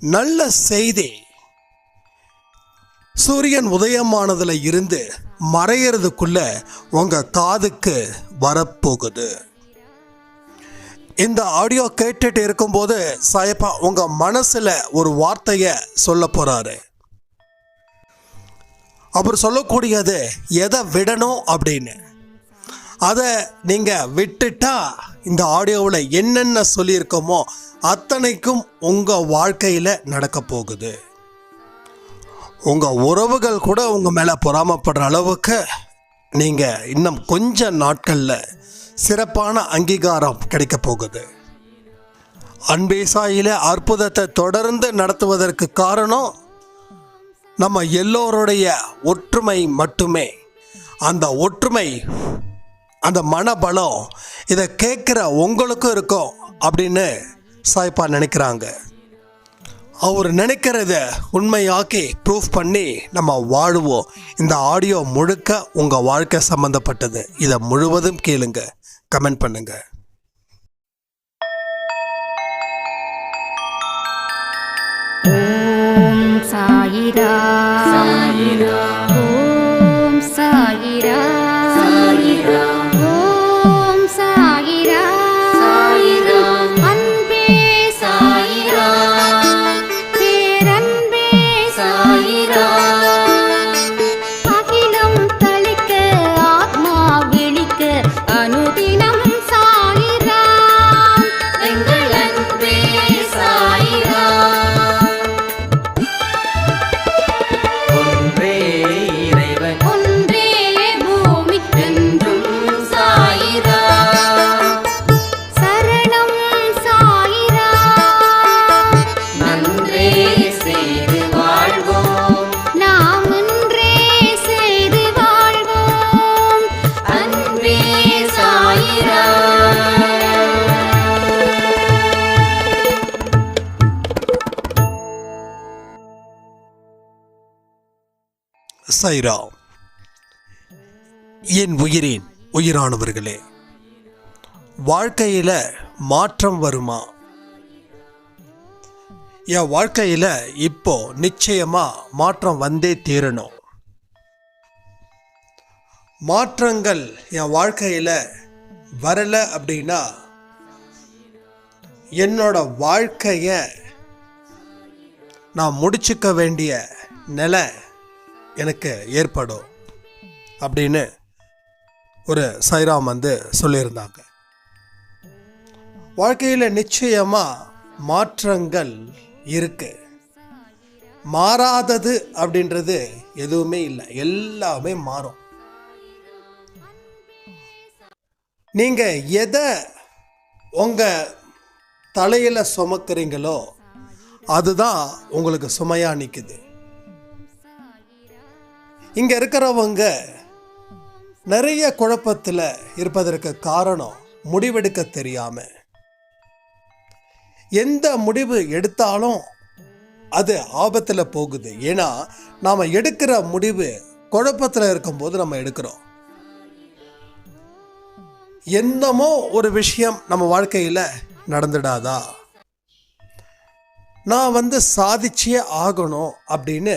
நல்ல செய்தி. சூரியன் உதயமானதுல இருந்து மறையறதுக்குள்ள உங்க காதுக்கு வரப்போகுது. இந்த ஆடியோ கேட்டுட்டு இருக்கும்போது சாயப்பா உங்க மனசுல ஒரு வார்த்தைய சொல்ல போறாரு. அவர் சொல்லக்கூடியது எதை விடணும்? அப்படின்னு. அதை நீங்கள் விட்டுட்டா இந்த ஆடியோவில் என்னென்ன சொல்லியிருக்கோமோ அத்தனைக்கும் உங்கள் வாழ்க்கையில் நடக்க போகுது. உங்கள் உறவுகள் கூட உங்கள் மேலே பொறாமப்படுற அளவுக்கு நீங்கள் இன்னும் கொஞ்ச நாட்களில் சிறப்பான அங்கீகாரம் கிடைக்க போகுது. அன்பேசாயில அற்புதத்தை தொடர்ந்து நடத்துவதற்கு காரணம் நம்ம எல்லோருடைய ஒற்றுமை மட்டுமே. அந்த ஒற்றுமை அந்த மனபலம் இதை கேட்குற உங்களுக்கும் இருக்கும் அப்படின்னு சாய்ப்பா நினைக்கிறாங்க. அவர் நினைக்கிறத உண்மையாக்கி ப்ரூஃப் பண்ணி நம்ம வாழுவோம். இந்த ஆடியோ முழுக்க உங்கள் வாழ்க்கை சம்மந்தப்பட்டது இதை முழுவதும் கேளுங்க. கமெண்ட் பண்ணுங்க. ஓம் சாயிரா. சாயிரா. சைரா என் உயிரின் உயிரானவர்களே வாழ்க்கையில் மாற்றம் வருமா? என் வாழ்க்கையில் இப்போ நிச்சயமாக மாற்றம் வந்தே தீரணும். மாற்றங்கள் என் வாழ்க்கையில் வரலை அப்படின்னா என்னோட வாழ்க்கையை நான் முடிச்சுக்க வேண்டிய நிலை எனக்கு ஏற்படும் அப்படின்னு ஒரு சைராம் வந்து சொல்லியிருந்தாங்க. வாழ்க்கையில் நிச்சயமாக மாற்றங்கள் இருக்கு. மாறாதது அப்படின்றது எதுவுமே இல்லை. எல்லாமே மாறும். நீங்கள் எதை உங்கள் தலையில் சுமக்கிறீங்களோ அதுதான் உங்களுக்கு சுமையாக நிற்குது இங்கே இருக்கிறவங்க நிறைய குழப்பத்தில் இருப்பதற்கு காரணம் முடிவெடுக்க தெரியாம. எந்த முடிவு எடுத்தாலும் அது ஆபத்தில் போகுது. ஏன்னா நாம் எடுக்கிற முடிவு குழப்பத்தில் இருக்கும்போது நம்ம எடுக்கிறோம். என்னமோ ஒரு விஷயம் நம்ம வாழ்க்கையில் நடந்துடாதா? நான் வந்து சாதிச்சே ஆகணும் அப்படின்னு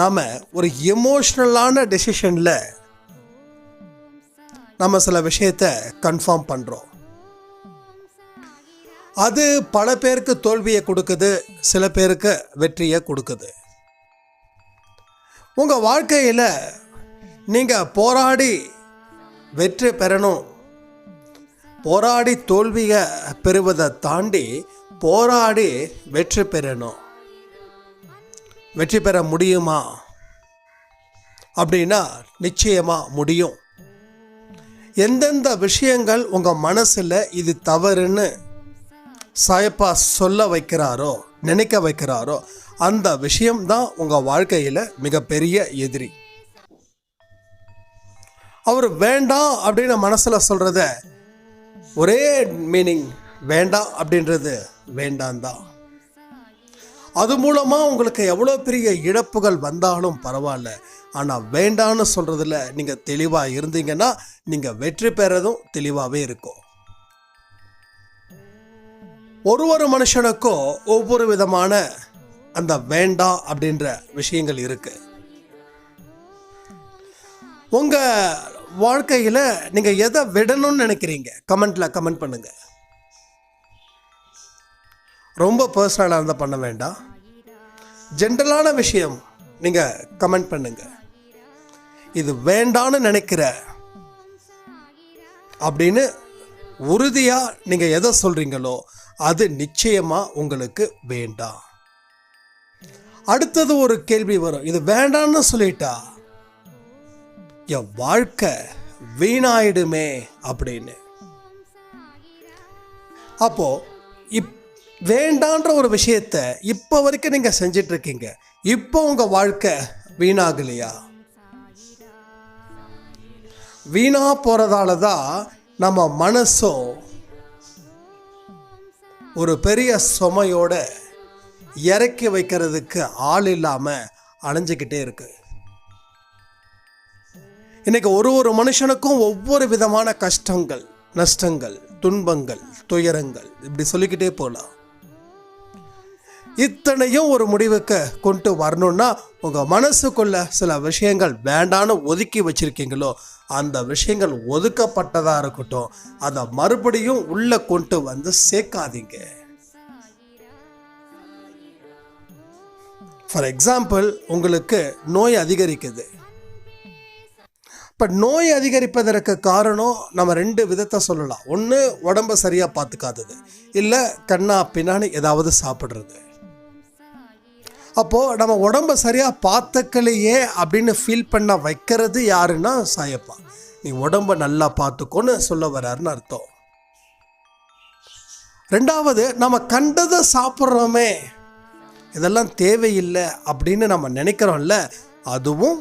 நாம் ஒரு எமோஷ்னலான டெசிஷனில் நம்ம சில விஷயத்த கன்ஃபார்ம் பண்ணுறோம் அது பல பேருக்கு தோல்வியை கொடுக்குது சில பேருக்கு வெற்றியை கொடுக்குது. உங்கள் வாழ்க்கையில் நீங்கள் போராடி வெற்றி பெறணும் போராடி தோல்வியை பெறுவதை தாண்டி போராடி வெற்றி பெறணும். வெற்றி பெற முடியுமா? அப்படின்னா நிச்சயமாக முடியும். எந்தெந்த விஷயங்கள் உங்கள் மனசில் இது தவறுன்னு சாயப்பா சொல்ல வைக்கிறாரோ நினைக்க வைக்கிறாரோ அந்த விஷயம்தான் உங்கள் வாழ்க்கையில் மிகப்பெரிய எதிரி. அவர் வேண்டாம் அப்படின்னு மனசில் சொல்கிறத ஒரே மீனிங் வேண்டாம் அப்படின்றது வேண்டாம் தான் அது மூலமாக உங்களுக்கு எவ்வளோ பெரிய இழப்புகள் வந்தாலும் பரவாயில்ல. ஆனால் வேண்டான்னு சொல்கிறதுல நீங்கள் தெளிவாக இருந்தீங்கன்னா நீங்கள் வெற்றி பெறதும் தெளிவாகவே இருக்கும். ஒரு ஒரு மனுஷனுக்கும் ஒவ்வொரு விதமான அந்த வேண்டாம் அப்படின்ற விஷயங்கள் இருக்குது உங்கள் வாழ்க்கையில் நீங்கள் எதை விடணும்னு நினைக்கிறீங்க? கமெண்ட்டில் கமெண்ட் பண்ணுங்கள் ரொம்ப பர்சனலாக இருந்தால் பண்ண வேண்டாம். ஜென்ரலான விஷயம் நீங்கள் கமெண்ட் பண்ணுங்க. இது வேண்டான்னு நினைக்கிற அப்படின்னு உறுதியாக நீங்கள் எதை சொல்கிறீங்களோ அது நிச்சயமாக உங்களுக்கு வேண்டாம். அடுத்தது ஒரு கேள்வி வரும். இது வேண்டான்னு சொல்லிட்டா? என் வாழ்க்கை வீணாயிடுமே அப்படின்னு. அப்போது இப் வேண்டான்ற ஒரு விஷயத்த இப்போ வரைக்கும் நீங்கள் செஞ்சிட்டு இருக்கீங்க இப்போ உங்கள் வாழ்க்கை வீணாகலையா? வீணா போகிறதால தான் நம்ம மனசும் ஒரு பெரிய சுமையோட இறக்கி வைக்கிறதுக்கு ஆள் இல்லாமல் அலைஞ்சிக்கிட்டே இருக்கு. இன்னைக்கு ஒரு ஒரு மனுஷனுக்கும் ஒவ்வொரு விதமான கஷ்டங்கள் நஷ்டங்கள் துன்பங்கள் துயரங்கள் இப்படி சொல்லிக்கிட்டே போகலாம் இத்தனையும் ஒரு முடிவுக்கு கொண்டு வரணும்னா உங்கள் மனசுக்குள்ள சில விஷயங்கள் வேண்டான்னு ஒதுக்கி வச்சுருக்கீங்களோ அந்த விஷயங்கள் ஒதுக்கப்பட்டதாக இருக்கட்டும் அதை மறுபடியும் உள்ளே கொண்டு வந்து சேர்க்காதீங்க. ஃபார் எக்ஸாம்பிள் உங்களுக்கு நோய் அதிகரிக்குது. இப்போ நோய் அதிகரிப்பதற்கு காரணம் நம்ம ரெண்டு விதத்தை சொல்லலாம். ஒன்று உடம்ப சரியாக பார்த்துக்காதது இல்லை கண்ணா பின்னான்னு ஏதாவது சாப்பிட்றது. அப்போது நம்ம உடம்ப சரியாக பார்த்துக்கலையே அப்படின்னு ஃபீல் பண்ண வைக்கிறது யாருன்னா சாயப்பா. நீ உடம்ப நல்லா பார்த்துக்கோன்னு சொல்ல வர்றாருன்னு அர்த்தம். ரெண்டாவது நம்ம கண்டதை சாப்பிட்றோமே. இதெல்லாம் தேவையில்லை அப்படின்னு நம்ம நினைக்கிறோம்ல அதுவும்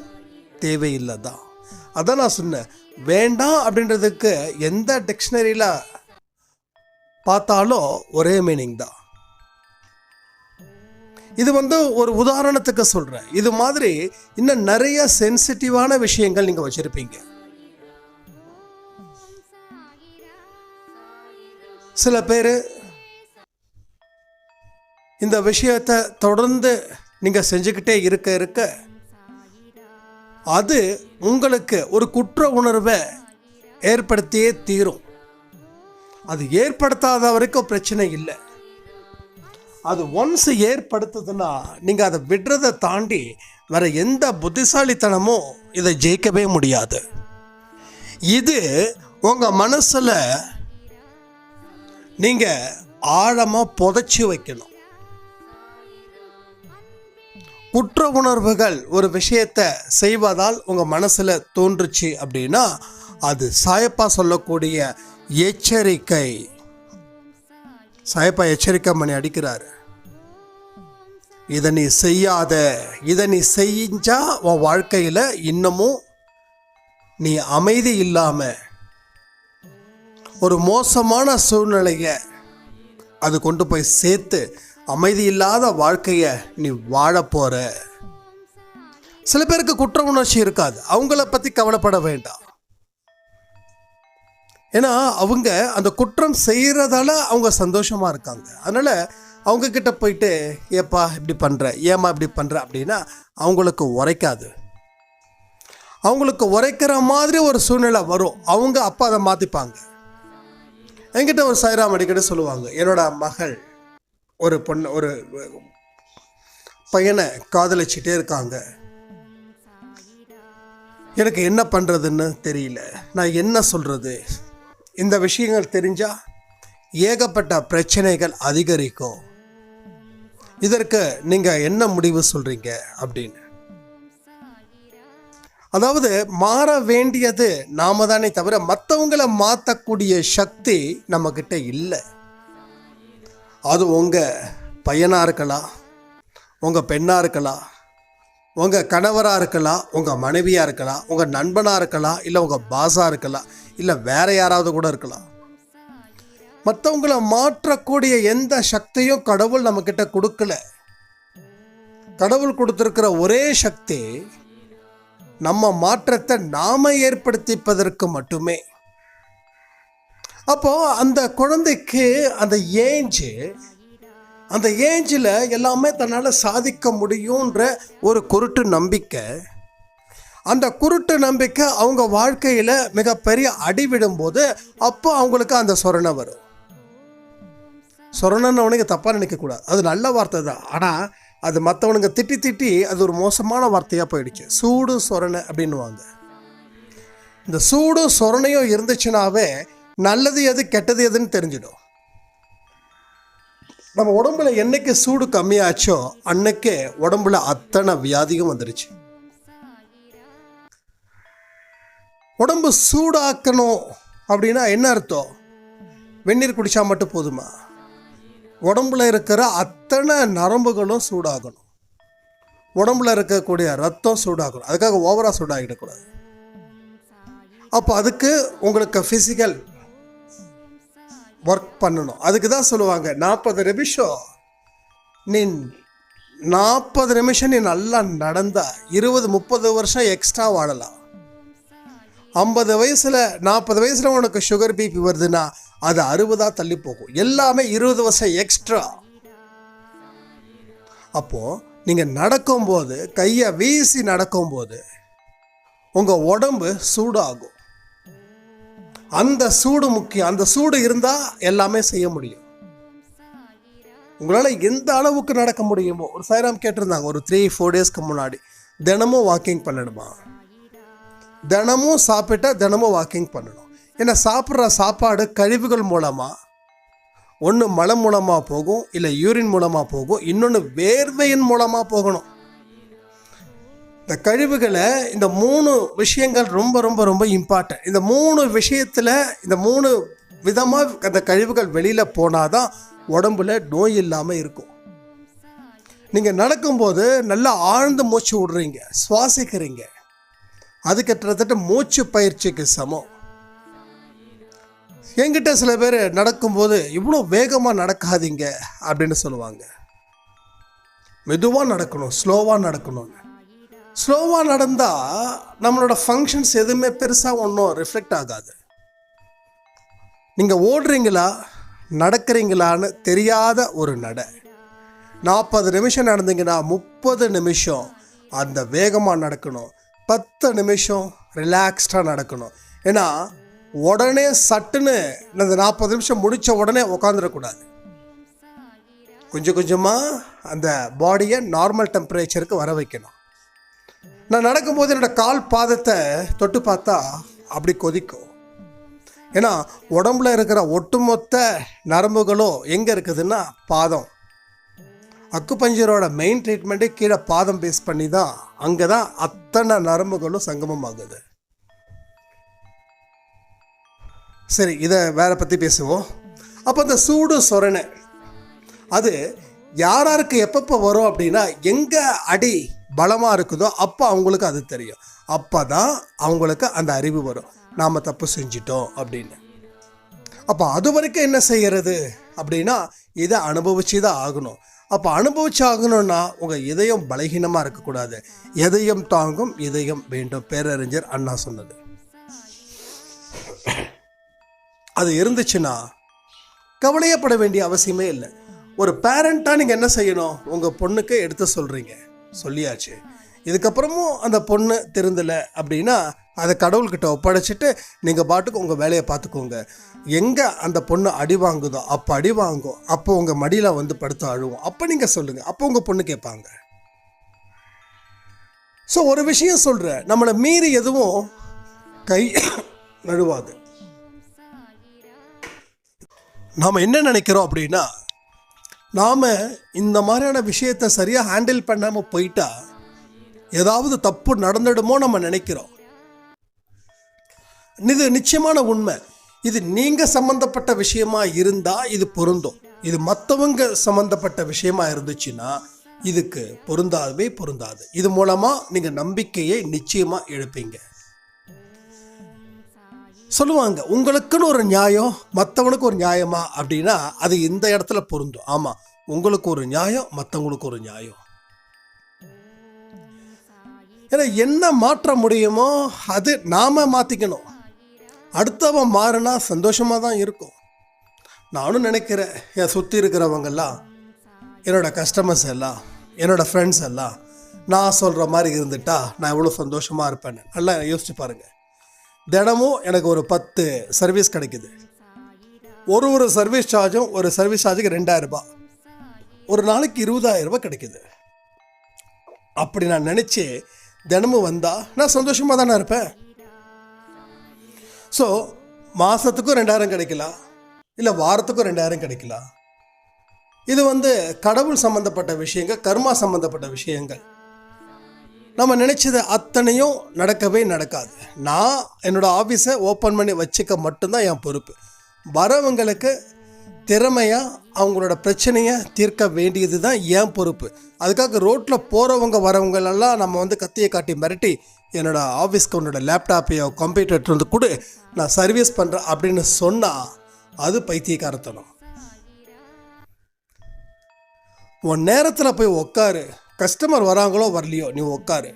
தேவையில்லை தான் அதான் நான் சொன்னேன் வேண்டாம் அப்படின்றதுக்கு எந்த டிக்ஷனரியில் பார்த்தாலும் ஒரே மீனிங் தான். இது வந்து ஒரு உதாரணத்துக்கு சொல்கிறேன் இது மாதிரி இன்னும் நிறைய சென்சிட்டிவான விஷயங்கள் நீங்கள் வச்சுருப்பீங்க. சில பேர் இந்த விஷயத்தை தொடர்ந்து நீங்கள் செஞ்சுக்கிட்டே இருக்க இருக்க அது உங்களுக்கு ஒரு குற்ற உணர்வை ஏற்படுத்தியே தீரும். அது ஏற்படுத்தாத வரைக்கும் பிரச்சனை இல்லை. அது ஒன்ஸ் ஏற்படுத்துதுன்னா நீங்கள் அதை விடுறதை தாண்டி வேற எந்த புத்திசாலித்தனமும் இதை ஜெயிக்கவே முடியாது. இது உங்கள் மனசில் நீங்கள் ஆழமாக புதைச்சி வைக்கணும். குற்ற உணர்வுகள் ஒரு விஷயத்தை செய்வதால் உங்கள் மனசில் தோன்றுச்சு அப்படின்னா அது சாயப்பா சொல்லக்கூடிய எச்சரிக்கை. சாயப்பா எச்சரிக்கை பண்ணி அடிக்கிறாரு. இதை நீ செய்யாத இதை நீ செஞ்சா உன் வாழ்க்கையில் இன்னமும் நீ அமைதி இல்லாமல் ஒரு மோசமான சூழ்நிலையை அது கொண்டு போய் சேர்த்து அமைதி இல்லாத வாழ்க்கையை நீ வாழ சில பேருக்கு குற்ற உணர்ச்சி இருக்காது. அவங்கள பற்றி கவலைப்பட வேண்டாம். ஏன்னா அவங்க அந்த குற்றம் செய்கிறதால அவங்க சந்தோஷமாக இருக்காங்க. அதனால் அவங்கக்கிட்ட போயிட்டு ஏப்பா இப்படி பண்ணுற ஏம்மா இப்படி பண்ணுற அப்படின்னா அவங்களுக்கு உரைக்காது. அவங்களுக்கு உரைக்கிற மாதிரி ஒரு சூழ்நிலை வரும். அவங்க அப்பா அதை மாற்றிப்பாங்க என்கிட்ட ஒரு சாய்ராம் அடிக்கடி சொல்லுவாங்க என்னோட மகள் ஒரு பொண்ணு ஒரு பையனை காதலிச்சிட்டே இருக்காங்க. எனக்கு என்ன பண்ணுறதுன்னு தெரியல. நான் என்ன சொல்கிறது இந்த விஷயங்கள் தெரிஞ்சால் ஏகப்பட்ட பிரச்சனைகள் அதிகரிக்கும். இதற்கு நீங்கள் என்ன முடிவு சொல்கிறீங்க அப்படின்னு. அதாவது மாற வேண்டியது நாம தானே தவிர மற்றவங்களை மாற்றக்கூடிய சக்தி நம்மக்கிட்ட இல்லை. அது உங்கள் பையனாக இருக்கலாம் உங்கள் பெண்ணாக இருக்கலாம் உங்கள் கணவராக இருக்கலாம் உங்கள் மனைவியாக இருக்கலாம் உங்கள் நண்பனாக இருக்கலாம் இல்லை உங்கள் பாஸாக இருக்கலாம். இல்லை வேற யாராவது கூட இருக்கலாம். மற்றவங்கள மாற்றக்கூடிய எந்த சக்தியும் கடவுள் நம்மக்கிட்ட கொடுக்கல. கடவுள் கொடுத்துருக்கிற ஒரே சக்தி நம்ம மாற்றத்தை நாம ஏற்படுத்திப்பதற்கு மட்டுமே. அப்போ அந்த குழந்தைக்கு அந்த ஏஞ்சு அந்த ஏஞ்சில் எல்லாமே தன்னால் சாதிக்க முடியுன்ற ஒரு குருட்டு நம்பிக்கை அந்த குருட்டு நம்பிக்கை அவங்க வாழ்க்கையில் மிகப்பெரிய அடி விடும்போது அப்போ அவங்களுக்கு அந்த சொரணை வரும். சொரணன்னு தப்பாக நினைக்கக்கூடாது அது நல்ல வார்த்தை தான். ஆனால் அது மற்றவனுங்க திட்டி திட்டி அது ஒரு மோசமான வார்த்தையாக போயிடுச்சு. சூடு சொரணை அப்படின்னுவாங்க. இந்த சூடும் சொரணையும் இருந்துச்சுனாவே நல்லது எது கெட்டது எதுன்னு தெரிஞ்சிடும். நம்ம உடம்புல என்னைக்கு சூடு கம்மியாச்சோ அன்னைக்கே உடம்புல அத்தனை வியாதியும் வந்துடுச்சு உடம்பு சூடாக்கணும் அப்படின்னா என்ன அர்த்தம்? வெந்நீர் குடித்தா மட்டும் போதுமா? உடம்புல இருக்கிற அத்தனை நரம்புகளும் சூடாகணும். உடம்புல இருக்கக்கூடிய ரத்தம் சூடாகணும். அதுக்காக ஓவராக சூடாகிடக்கூடாது. அப்போ அதுக்கு உங்களுக்கு ஃபிசிக்கல் ஒர்க் பண்ணணும். அதுக்கு தான் சொல்லுவாங்க நாற்பது நிமிஷம். நீ நாற்பது நிமிஷம் நீ நல்லா நடந்தா இருபது முப்பது வருஷம் எக்ஸ்ட்ரா வாழலாம். ஐம்பது வயசில் நாற்பது வயசில் உனக்கு சுகர் பிபி வருதுன்னா அது அறுபதாக தள்ளி போகும். எல்லாமே இருபது வருஷம் எக்ஸ்ட்ரா அப்போது நீங்கள் நடக்கும்போது கையை வீசி நடக்கும்போது உங்கள் உடம்பு சூடாகும். அந்த சூடு முக்கியம். அந்த சூடு இருந்தால் எல்லாமே செய்ய முடியும். உங்களால் எந்த அளவுக்கு நடக்க முடியுமோ ஒரு சாய்ராம் கேட்டிருந்தாங்க ஒரு த்ரீ ஃபோர் டேஸ்க்கு முன்னாடி தினமும் வாக்கிங் பண்ணணுமா? தினமும் சாப்பிட்டா தினமும் வாக்கிங் பண்ணணும். ஏன்னா சாப்பிட்ற சாப்பாடு கழிவுகள் மூலமாக ஒன்று மலம் மூலமாக போகும் இல்லை யூரின் மூலமாக போகும் இன்னொன்று வேர்வையின் மூலமாக போகணும். இந்த கழிவுகளை இந்த மூணு விஷயங்கள் ரொம்ப ரொம்ப ரொம்ப இம்பார்ட்டன்ட் இந்த மூணு விஷயத்தில் இந்த மூணு விதமாக அந்த கழிவுகள் வெளியில் போனால் தான் உடம்புல நோய் இல்லாமல் இருக்கும். நீங்கள் நடக்கும்போது நல்லா ஆழ்ந்து மூச்சு விடுறீங்க சுவாசிக்கிறீங்க. அது கிட்டத்தட்ட மூச்சு பயிற்சிக்கு சமம். என்கிட்ட சில பேர் நடக்கும்போது இவ்வளோ வேகமாக நடக்காதீங்க அப்படின்னு சொல்லுவாங்க. மெதுவாக நடக்கணும் ஸ்லோவாக நடக்கணும்னு ஸ்லோவாக நடந்தால் நம்மளோட ஃபங்க்ஷன்ஸ் எதுவுமே பெருசாக ஒன்றும் ரிஃப்ளெக்ட் ஆகாது. நீங்கள் ஓடுறீங்களா நடக்கிறீங்களான்னு தெரியாத ஒரு நடை. நாற்பது நிமிஷம் நடந்தீங்கன்னா முப்பது நிமிஷம் அந்த வேகமாக நடக்கணும். பத்து நிமிஷம் ரிலாக்ஸ்டாக நடக்கணும். ஏன்னா உடனே சட்டுன்னு இந்த நாற்பது நிமிஷம் முடித்த உடனே உக்காந்துடக்கூடாது. கொஞ்சம் கொஞ்சமாக அந்த பாடியை நார்மல் டெம்பரேச்சருக்கு வர வைக்கணும். நான் நடக்கும்போது என்னோட கால் பாதத்தை தொட்டு பார்த்தா அப்படி கொதிக்கும். ஏன்னா உடம்புல இருக்கிற ஒட்டுமொத்த நரம்புகளும் எங்கே இருக்குதுன்னா பாதம். அக்குபஞ்சரோட மெயின் ட்ரீட்மெண்ட்டே கீழே பாதம் பேஸ் பண்ணி தான் அங்கே தான் அத்தனை நரம்புகளும் சங்கமம் ஆகுது சரி இதை வேற பற்றி பேசுவோம். அப்போ இந்த சூடு சொரணை அது யார் யாருக்கு எப்பப்போ வரும் அப்படின்னா எங்கே அடி பலமாக இருக்குதோ அப்போ அவங்களுக்கு அது தெரியும். அப்போ தான் அவங்களுக்கு அந்த அறிவு வரும். நாம் தப்பு செஞ்சிட்டோம் அப்படின்னு. அப்போ அது வரைக்கும் என்ன செய்கிறது அப்படின்னா இதை அனுபவிச்சு தான் ஆகணும். அப்போ அனுபவிச்சு ஆகணும்னா உங்கள் இதயம் பலகீனமாக இருக்கக்கூடாது. எதையும் தாங்கும் இதயம் வேண்டும். பேரறிஞர் அண்ணா சொன்னது. அது இருந்துச்சுன்னா கவலையப்பட வேண்டிய அவசியமே இல்லை. ஒரு பேரண்ட்டாக நீங்கள் என்ன செய்யணும்? உங்கள் பொண்ணுக்கு எடுத்து சொல்கிறீங்க சொல்லியாச்சு. இதுக்கப்புறமும் அந்த பொண்ணு திருந்தலை அப்படின்னா அதை கடவுள்கிட்ட ஒப்படைச்சிட்டு நீங்கள் பாட்டுக்கு உங்கள் வேலையை பார்த்துக்கோங்க. எங்கே அந்த பொண்ணு அடி வாங்குதோ அப்போ அடி வாங்கும் அப்போ உங்கள் மடியில் வந்து படுத்து அழுவோம். அப்போ நீங்கள் சொல்லுங்கள் அப்போ உங்கள் பொண்ணு கேட்பாங்க. ஸோ ஒரு விஷயம் சொல்கிறேன் நம்மளை மீறி எதுவும் கை நழுவாது. நாம் என்ன நினைக்கிறோம் அப்படின்னா நாம் இந்த மாதிரியான விஷயத்தை சரியாக ஹேண்டில் பண்ணாமல் போயிட்டா ஏதாவது தப்பு நடந்துடுமோ நம்ம நினைக்கிறோம். இது நிச்சயமான உண்மை. இது நீங்கள் சம்மந்தப்பட்ட விஷயமா இருந்தால் இது பொருந்தும். இது மற்றவங்க சம்மந்தப்பட்ட விஷயமா இருந்துச்சுன்னா இதுக்கு பொருந்தாதவே பொருந்தாது. இது மூலமாக நீங்கள் நம்பிக்கையை நிச்சயமாக எழுப்பீங்க சொல்லுவாங்க உங்களுக்குன்னு ஒரு நியாயம் மற்றவனுக்கு ஒரு நியாயமா? அப்படின்னா அது இந்த இடத்துல பொருந்தும். ஆமாம் உங்களுக்கு ஒரு நியாயம் மற்றவங்களுக்கு ஒரு நியாயம். ஏன்னா என்ன மாற்ற முடியுமோ அது நாம மாற்றிக்கணும் அடுத்தவன் மாறினா சந்தோஷமாக தான் இருக்கும். நானும் நினைக்கிறேன் என் சுற்றி இருக்கிறவங்கெல்லாம் என்னோடய கஸ்டமர்ஸ் எல்லாம் என்னோடய ஃப்ரெண்ட்ஸ் எல்லாம் நான் சொல்கிற மாதிரி இருந்துட்டா நான் எவ்வளோ சந்தோஷமாக இருப்பேன்னு நல்லா யோசிச்சு பாருங்கள் தினமும் எனக்கு ஒரு பத்து சர்வீஸ் கிடைக்குது. ஒரு ஒரு சர்வீஸ் சார்ஜும் ஒரு சர்வீஸ் சார்ஜுக்கு ரெண்டாயிரரூபா ஒரு நாளைக்கு இருபதாயிரம் ரூபாய் கிடைக்குது. அப்படி நான் நினச்சி தினமும் வந்தால் நான் சந்தோஷமாக தானே இருப்பேன். ஸோ மாதத்துக்கும் ரெண்டாயிரம் கிடைக்கலாம். இல்லை வாரத்துக்கும் ரெண்டாயிரம் கிடைக்கலாம். இது வந்து கடவுள் சம்பந்தப்பட்ட விஷயங்கள் கர்மா சம்பந்தப்பட்ட விஷயங்கள். நம்ம நினச்சது அத்தனையும் நடக்கவே நடக்காது. நான் என்னோடய ஆஃபீஸை ஓப்பன் பண்ணி வச்சுக்க மட்டும்தான் என் பொறுப்பு. வரவங்களுக்கு திறமையாக அவங்களோட பிரச்சனையை தீர்க்க வேண்டியது தான் என் பொறுப்பு. அதுக்காக ரோட்டில் போகிறவங்க வரவங்களெல்லாம் நம்ம வந்து கத்தியை காட்டி மிரட்டி என்னோடய ஆஃபீஸ்க்கு உன்னோட லேப்டாப்பையோ கம்ப்யூட்டர் வந்து கொடு நான் சர்வீஸ் பண்ணுறேன் அப்படின்னு சொன்னால் அது பைத்தியக்காரத்தனம். உன் நேரத்தில் போய் உக்காரு. கஸ்டமர் வராங்களோ வரலையோ நீ உக்காரு.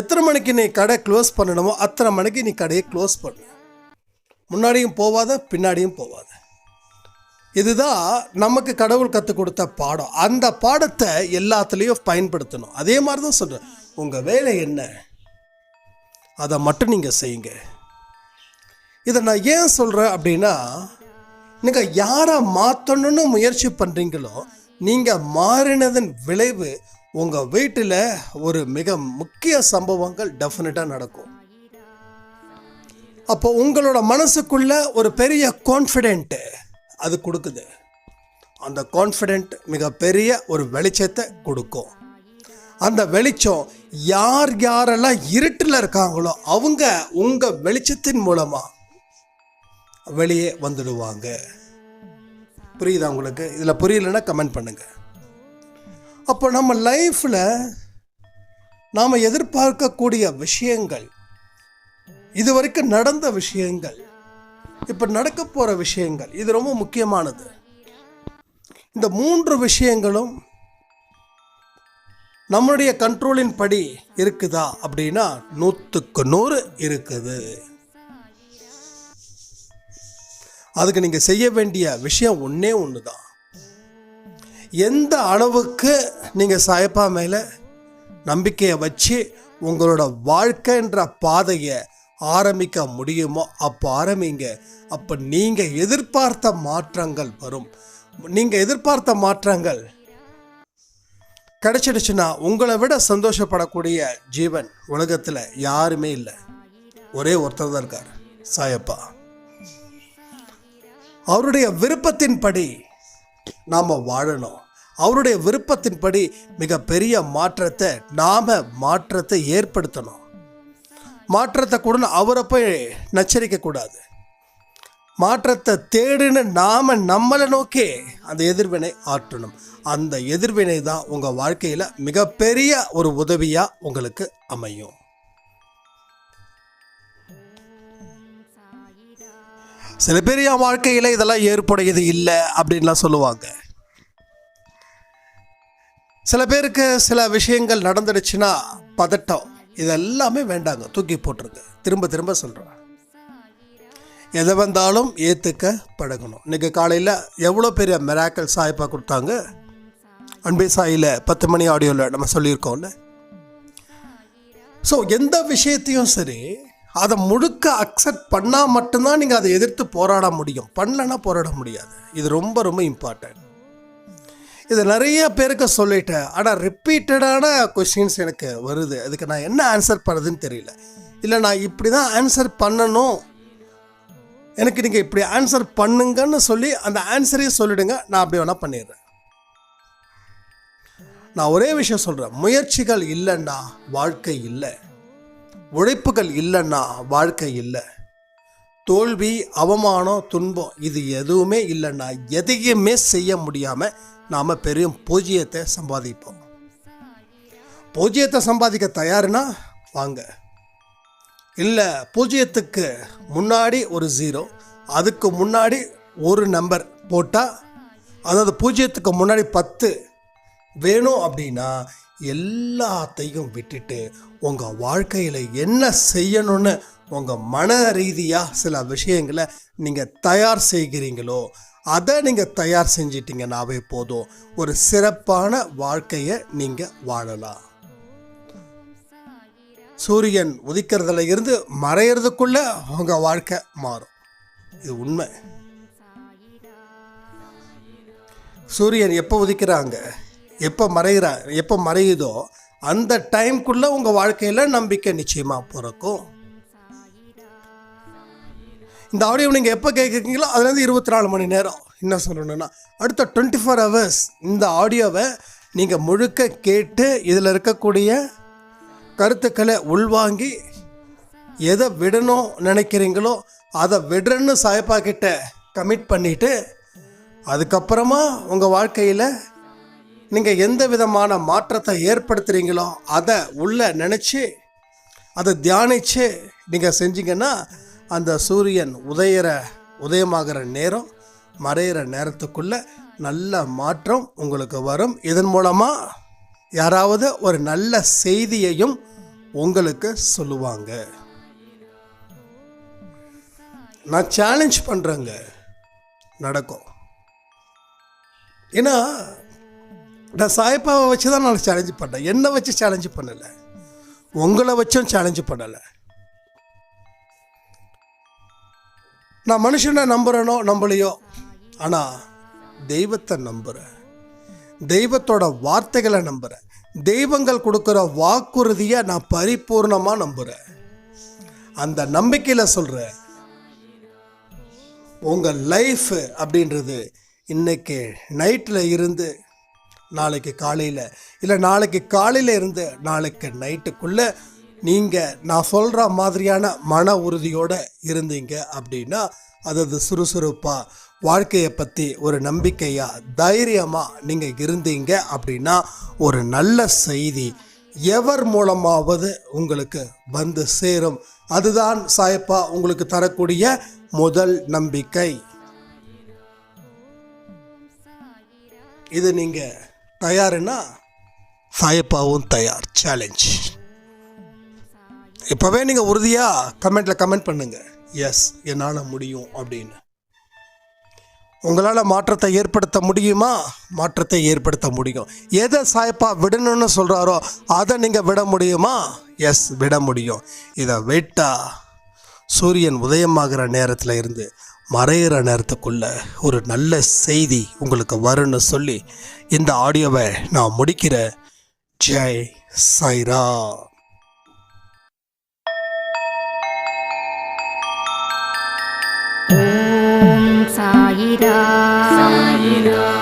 எத்தனை மணிக்கு நீ கடை க்ளோஸ் பண்ணணுமோ அத்தனை மணிக்கு நீ கடையை க்ளோஸ் பண்ணு. முன்னாடியும் போவாத பின்னாடியும் போவாத. இதுதான் நமக்கு கடவுள் கற்றுக் கொடுத்த பாடம். அந்த பாடத்தை எல்லாத்துலேயும் பயன்படுத்தணும். அதே மாதிரி தான் சொல்கிறேன் உங்கள் வேலை என்ன? அதை மட்டும் நீங்கள் செய்யுங்க. இதை நான் ஏன் சொல்கிறேன் அப்படின்னா நீங்கள் யாரை மாற்றணும்னு முயற்சி பண்ணுறீங்களோ நீங்கள் மாறினதன் விளைவு உங்கள் வீட்டில் ஒரு மிக முக்கிய சம்பவங்கள் டெஃபினட்டாக நடக்கும். அப்போ உங்களோட மனசுக்குள்ள ஒரு பெரிய கான்ஃபிடென்ட்டு அது கொடுக்குது. அந்த கான்ஃபிடென்ட் மிகப்பெரிய ஒரு வெளிச்சத்தை கொடுக்கும். அந்த வெளிச்சம் யார் யாரெல்லாம் இருட்டில் இருக்காங்களோ அவங்க உங்கள் வெளிச்சத்தின் மூலமாக வெளியே வந்துடுவாங்க. புரியுதா உங்களுக்கு? இதில் புரியலன்னா கமெண்ட் பண்ணுங்கள் அப்போ நம்ம லைஃப்பில் நாம் எதிர்பார்க்கக்கூடிய விஷயங்கள் இது வரைக்கும் நடந்த விஷயங்கள் இப்போ நடக்க போகிற விஷயங்கள் இது ரொம்ப முக்கியமானது. இந்த மூன்று விஷயங்களும் நம்மளுடைய கண்ட்ரோலின் படி இருக்குதா அப்படின்னா நூற்றுக்கு நூறு இருக்குது. அதுக்கு நீங்கள் செய்ய வேண்டிய விஷயம் ஒன்றே ஒன்று தான் எந்த அளவுக்கு நீங்கள் சாயப்பா மேலே நம்பிக்கையை வச்சு உங்களோட வாழ்க்கைன்ற பாதையை ஆரம்பிக்க முடியுமோ அப்போ ஆரம்பிங்க. அப்போ நீங்கள் எதிர்பார்த்த மாற்றங்கள் வரும். நீங்கள் எதிர்பார்த்த மாற்றங்கள் கிடைச்சிடுச்சுன்னா உங்களை விட சந்தோஷப்படக்கூடிய ஜீவன் உலகத்தில் யாருமே இல்லை. ஒரே ஒருத்தர் தான் இருக்கார் சாயப்பா. அவருடைய விருப்பத்தின்படி நாம் வாழணும். அவருடைய விருப்பத்தின்படி மிகப்பெரிய மாற்றத்தை நாம் மாற்றத்தை ஏற்படுத்தணும். மாற்றத்தை கூட அவரை போய் நச்சரிக்கக்கூடாது. மாற்றத்தை தேடுன்னு நாம் நம்மளை நோக்கி அந்த எதிர்வினை ஆற்றணும். அந்த எதிர்வினை தான் உங்கள் வாழ்க்கையில் மிகப்பெரிய ஒரு உதவியாக உங்களுக்கு அமையும். சில பேர் என் வாழ்க்கையில் இதெல்லாம் ஏற்புடையது இல்லை அப்படின்லாம் சொல்லுவாங்க. சில பேருக்கு சில விஷயங்கள் நடந்துடுச்சுன்னா பதட்டம் இதெல்லாமே வேண்டாங்க. தூக்கி போட்டிருக்கு திரும்ப திரும்ப சொல்கிறேன் எதை வந்தாலும் ஏற்றுக்க பழகணும் இன்றைக்கி காலையில் எவ்வளோ பெரிய மெராக்கல் சாய்ப்பாக கொடுத்தாங்க? அன்பே சாயில் பத்து மணி ஆடியோவில் நம்ம சொல்லியிருக்கோம்ல. ஸோ எந்த விஷயத்தையும் சரி அதை முழுக்க அக்செப்ட் பண்ணால் மட்டும்தான் நீங்கள் அதை எதிர்த்து போராட முடியும். பண்ணலன்னா போராட முடியாது. இது ரொம்ப ரொம்ப இம்பார்ட்டன்ட் இது நிறைய பேருக்கு சொல்லிட்டேன். ஆனால் ரிப்பீட்டடான கொஷின்ஸ் எனக்கு வருது. அதுக்கு நான் என்ன ஆன்சர் பண்ணுறதுன்னு தெரியல. இல்லை நான் இப்படி தான் ஆன்சர் பண்ணணும். எனக்கு நீங்கள் இப்படி ஆன்சர் பண்ணுங்கன்னு சொல்லி அந்த ஆன்சரையும் சொல்லிடுங்க. நான் அப்படி வேணால் பண்ணிடுறேன். நான் ஒரே விஷயம் சொல்கிறேன் முயற்சிகள் இல்லைன்னா வாழ்க்கை இல்லை. உழைப்புகள் இல்லைன்னா வாழ்க்கை இல்லை. தோல்வி அவமானம் துன்பம் இது எதுவுமே இல்லைன்னா எதையுமே செய்ய முடியாமல் நாம் பெரும் பூஜ்ஜியத்தை சம்பாதிப்போம். பூஜ்ஜியத்தை சம்பாதிக்க தயாருன்னா வாங்க. இல்லை பூஜ்ஜியத்துக்கு முன்னாடி ஒரு ஜீரோ அதுக்கு முன்னாடி ஒரு நம்பர் போட்டால் அதாவது பூஜ்ஜியத்துக்கு முன்னாடி பத்து வேணும் அப்படின்னா எல்லாத்தையும் விட்டுட்டு உங்கள் வாழ்க்கையில் என்ன செய்யணும்னு உங்கள் மன ரீதியாக சில விஷயங்களை நீங்கள் தயார் செய்கிறீங்களோ அதை நீங்கள் தயார் செஞ்சிட்டிங்கனாவே போதும். ஒரு சிறப்பான வாழ்க்கையை நீங்கள் வாழலாம். சூரியன் உதிக்கிறதுல இருந்து மறையிறதுக்குள்ள உங்கள் வாழ்க்கை மாறும். இது உண்மை. சூரியன் எப்போ உதிக்கிறாங்க? எப்போ மறைகிறா எப்போ மறையுதோ அந்த டைம்குள்ளே உங்கள் வாழ்க்கையில் நம்பிக்கை நிச்சயமாக பிறக்கும். இந்த ஆடியோ நீங்கள் எப்போ கேட்குறீங்களோ அதுலேருந்து இருபத்தி நாலு மணி நேரம். என்ன சொல்லணும்னா அடுத்த டுவெண்ட்டி ஃபோர் ஹவர்ஸ் இந்த ஆடியோவை நீங்கள் முழுக்க கேட்டு இதில் இருக்கக்கூடிய கருத்துக்களை உள்வாங்கி எதை விடணும் நினைக்கிறீங்களோ அதை விடுறேன்னு சாயப்பா கிட்ட கமிட் பண்ணிவிட்டு அதுக்கப்புறமா உங்கள் வாழ்க்கையில் நீங்கள் எந்த விதமான மாற்றத்தை ஏற்படுத்துகிறீங்களோ அதை உள்ள நினச்சி அதை தியானித்து நீங்கள் செஞ்சீங்கன்னா அந்த சூரியன் உதயிற உதயமாகிற நேரம் மறையிற நேரத்துக்குள்ளே நல்ல மாற்றம் உங்களுக்கு வரும். இதன் மூலமாக யாராவது ஒரு நல்ல செய்தியையும் உங்களுக்கு சொல்லுவாங்க. நான் சேலஞ்ச் பண்ணுறேங்க நடக்கும். ஏன்னா நான் சாய்ப்பாவை வச்சு தான் நான் சேலஞ்சு பண்ணேன். என்னை வச்சு சேலஞ்சு பண்ணலை. உங்களை வச்சும் சேலஞ்சு பண்ணலை. நான் மனுஷனை நம்புகிறேனோ நம்பலையோ ஆனால் தெய்வத்தை நம்புகிறேன் தெய்வத்தோட வார்த்தைகளை நம்புகிறேன் தெய்வங்கள் கொடுக்குற வாக்குறுதியை நான் பரிபூர்ணமாக நம்புகிறேன் அந்த நம்பிக்கையில் சொல்கிறேன் உங்கள் லைஃப் அப்படின்றது இன்னைக்கு நைட்டில் இருந்து நாளைக்கு காலையில் இல்லை நாளைக்கு காலையில் இருந்து நாளைக்கு நைட்டுக்குள்ளே நீங்கள் நான் சொல்கிற மாதிரியான மன உறுதியோடு இருந்தீங்க அப்படின்னா அதாவது சுறுசுறுப்பாக வாழ்க்கையை பற்றி ஒரு நம்பிக்கையாக தைரியமாக நீங்கள் இருந்தீங்க அப்படின்னா ஒரு நல்ல செய்தி எவர் மூலமாவது உங்களுக்கு வந்து சேரும். அதுதான் சாயப்பா உங்களுக்கு தரக்கூடிய முதல் நம்பிக்கை. இது நீங்கள் தயாருன்னா சாயப்பாவும் தயார். சேலஞ்ச் இப்போவே நீங்கள் உறுதியாக கமெண்ட்டில் கமெண்ட் பண்ணுங்க. எஸ் என்னால் முடியும் அப்படின்னு. உங்களால் மாற்றத்தை ஏற்படுத்த முடியுமா? மாற்றத்தை ஏற்படுத்த முடியும். எதை சாய்ப்பா விடணும்னு சொல்கிறாரோ அதை நீங்கள் விட முடியுமா? எஸ் விட முடியும். இதை விட்டா சூரியன் உதயமாகிற நேரத்தில் இருந்து மறையிற நேரத்துக்குள்ள ஒரு நல்ல செய்தி உங்களுக்கு வரும்னு சொல்லி இந்த ஆடியோவை நான் முடிக்கிறேன். ஜெய் சாய்ரா சாயிரா சாயிரா ஓம் சாயிரா சாயிரா